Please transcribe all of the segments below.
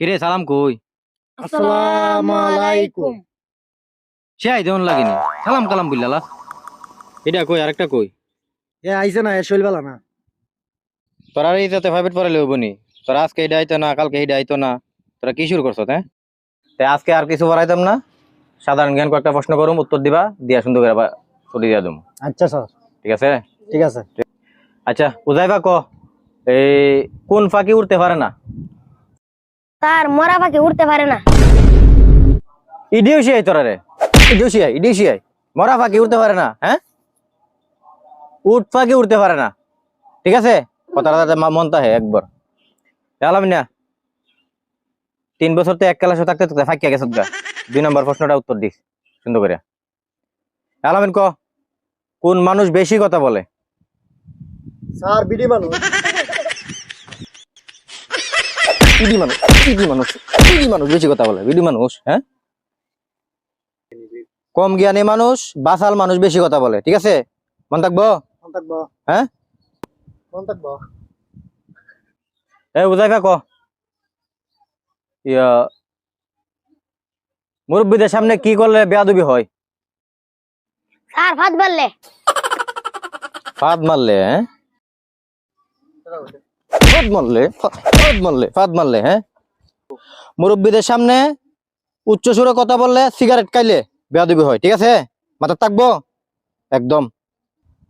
কিরে সালাম কই? আসসালামু আলাইকুম। সে আই দেউন লাগেনি। সালাম কালাম বুঝলালা এটা কই? আরেকটা কই? এ আইছে না এ শৈলবেলা না। তোরা আর এইটাতে ফাইভেট পরে লইব নি। তোরা আজকে এটা আইতো না কালকে এটা আইতো না। তোরা কি শুরু করছ হ্যাঁ? তে আজকে আর কিছু পড়াইতাম না। সাধারণ জ্ঞান কয়েকটা প্রশ্ন করুম উত্তর দিবা দিয়া সুন্দর করে ছুটি দিয়া দেবো আচ্ছা স্যার। ঠিক আছে? ঠিক আছে। আচ্ছা বুঝাইবা ক? এই কোন ফাঁকি উঠতে পারে না? তার মরা পাখি উঠতে পারে না। ইডিও শিয়াই তোরা রে। ইডিও শিয়াই ইডিও শিয়াই মরা ফাঁকি উঠতে পারে না হ্যাঁ? উঠ ফাঁকি উঠতে পারে না। ঠিক আছে? কথাটা মা- মনটা হে একবার। আলাম না তিন বছর তো এক ক্লাসে থাকতে থাকতে ফাঁকিয়া গেছত গা। দুই নম্বর প্রশ্নটা উত্তর দিস সুন্দর করে। আলামিন ক কোন মানুষ বেশি কথা বলে? স্যার বিডি মানুষ। ইডি মানুষ ইডি মানুষ ইডি মানুষ বেশি কথা বলে ইডি মানুষ হ্যাঁ? কম জ্ঞানী মানুষ বাসাল মানুষ বেশি কথা বলে ঠিক আছে? মন থাকব? হ্যাঁ? থাকব। এ বুঝাইবা ক ইয়া মুরব্বীদের সামনে কি করলে বেয়াদবি হয়? স্যার ভাত বললে ফাদ মারলে হ্যাঁ? ফাদ মারলে ফাদ মারলে ফাদ মারলে হ্যাঁ? মুরব্বীদের সামনে উচ্চ সুরে কথা বললে সিগারেট খাইলে বেয়াদবি হয় ঠিক আছে? মাথা থাকব একদম।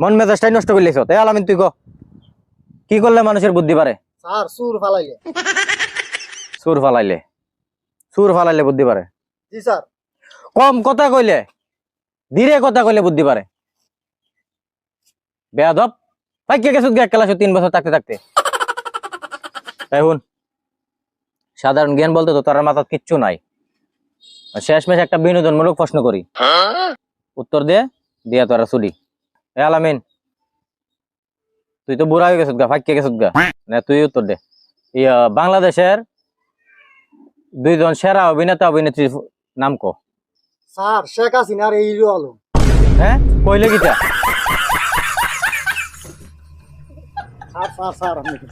মন মেজাজটাই নষ্ট করলেছ তাই আলামিন তুই কি। করলে মানুষের বুদ্ধি পারে স্যার সুর ফালাইলে। সুর ফালাইলে। সুর ফালাইলে বুদ্ধি পারে জি স্যার। কম কথা কইলে ধীরে কথা কইলে বুদ্ধি পারে বেয়াদব ভাই কে গেছো এক ক্লাসে তিন বছর থাকতে থাকতে। হুন। সাধারণ জ্ঞান বলতে তো তার মাথা কিচ্ছু নাই। শেষমেশ একটা বিনোদনমূলক প্রশ্ন করি। উত্তর দে দিয়া তোরা চুরি এ আলামিন তুই তো বুড়া হয়ে গেছত গা ফাঁকিয়ে গেছত গা। না তুই উত্তর দে। ইয়া বাংলাদেশের দুইজন সেরা অভিনেতা অভিনেত্রীর নাম কো। স্যার শেখ হাসিনা আর এই হিরো আলম। হ্যাঁ? কইলে কিটা? স্যার স্যার স্যার কিছু